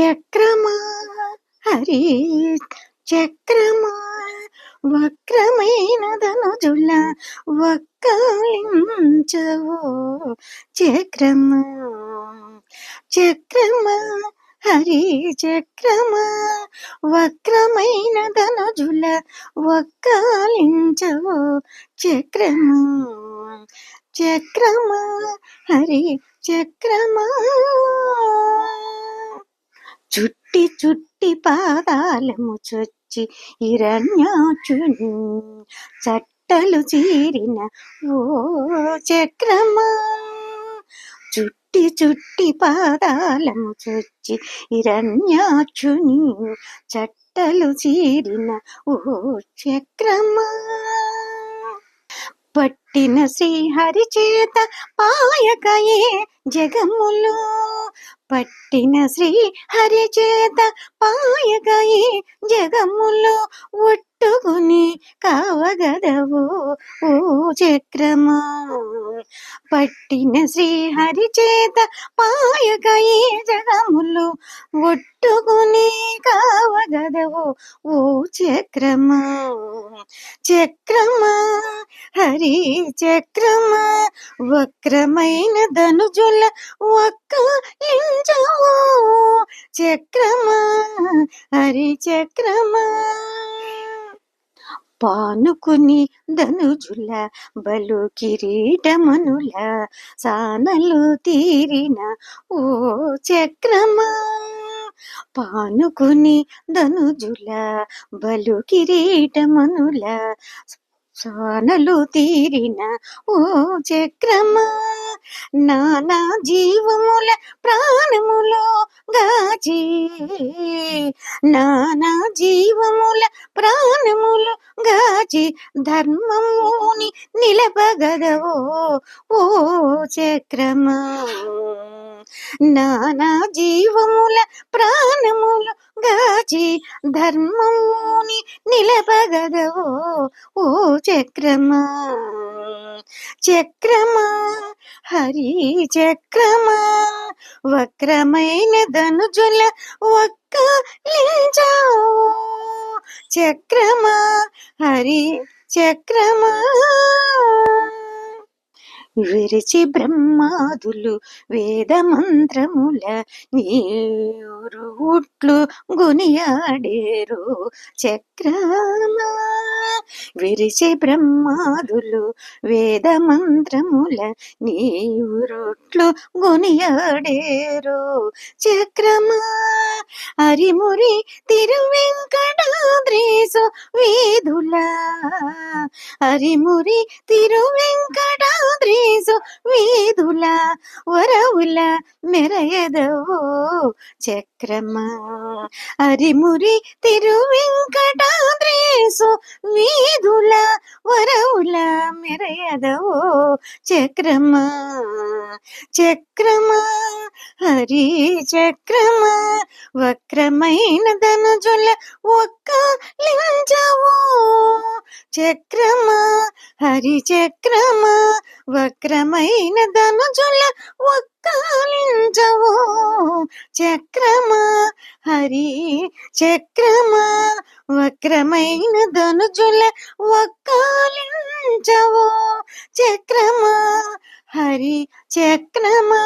చక్రమా హరి చక్రమా వక్రమైన ధనుజుల వక్కలించవు. చక్రమా చక్రమా హరి చక్రమా వక్రమైన ధనుజుల వక్కాలించవో. చక్రమా చక్రమా హరి చక్రమా. చుట్టి చుట్టి పాదాలము చొచ్చి ఇరణ్యాచు చట్టలు చీరిన ఓ చక్రమా? చుట్టి చుట్టి పాదాలము చొచ్చి ఇరణ్యాచుని చట్టలు చీరిన ఓ చక్రమా? పుట్టిన శ్రీహరి చేత పాయకయే జగములు. పట్టిన శ్రీ హరి చేత పాయకయే జగములు. ఒట్టుకుని కావగదవు ఓ చక్రమా. పట్టిన శ్రీ హరి చేత పాయకయే జగములు. ఒట్టుకుని కావగదవు ఓ చక్రమా. చక్రమా హరి చక్రమా వక్రమైన ధనుజుల ఒక్క ఇంచవు చక్రమా హరి చక్రమా. పానుకుని ధనుజుల బలు కిరీటమనుల సానలు తీరిన ఓ చక్రమా. పానుకుని ధనుజుల బలు కిరీటమనుల సానలు తీరిన ఓ చక్రమా? నానా జీవముల ప్రాణములో గాచి నానా జీవముల ప్రాణములు గాచి ధర్మముని నిలపగదవో ఓ చక్రమా? నానా జీవముల ప్రాణములు గాచి ధర్మముని నిలపగదవో ఓ చక్రమా? చక్రమా? హరి చక్రమా? వక్రమైన ధనుజుల ఒక్క చక్రమా? హరి చక్రమా? విరిచి బ్రహ్మాదులు వేద మంత్రముల నీరు ఉట్లు గునియాడేరు చక్రమా. విరిచి బ్రహ్మాదులు వేద మంత్రముల నీరుట్లు గునియాడేరు చక్రమా. హరిమురి తిరువెంకటాద్రీసు వీధుల హరిమురి తిరువెంకటాద్రీసు వీధుల వరవుల మెరయదవో చక్రమా. హరిమురి తిరువెంకటాద్రీసు వీధుల వరవుల మెరయదవో చక్రమా. చక్రమా హరి చక్రమా. వక్రమైన ధనుజుల ఒక్క లించవు చక్రమ హరి చక్రమ వక్రమైన ధనుజుల ఒక్క ఒక్కలించవు చక్రమ హరి చక్రమ వక్రమైన ధనుజుల ఒక్క ఒక్కలించవు చక్రమ హరి చక్రమా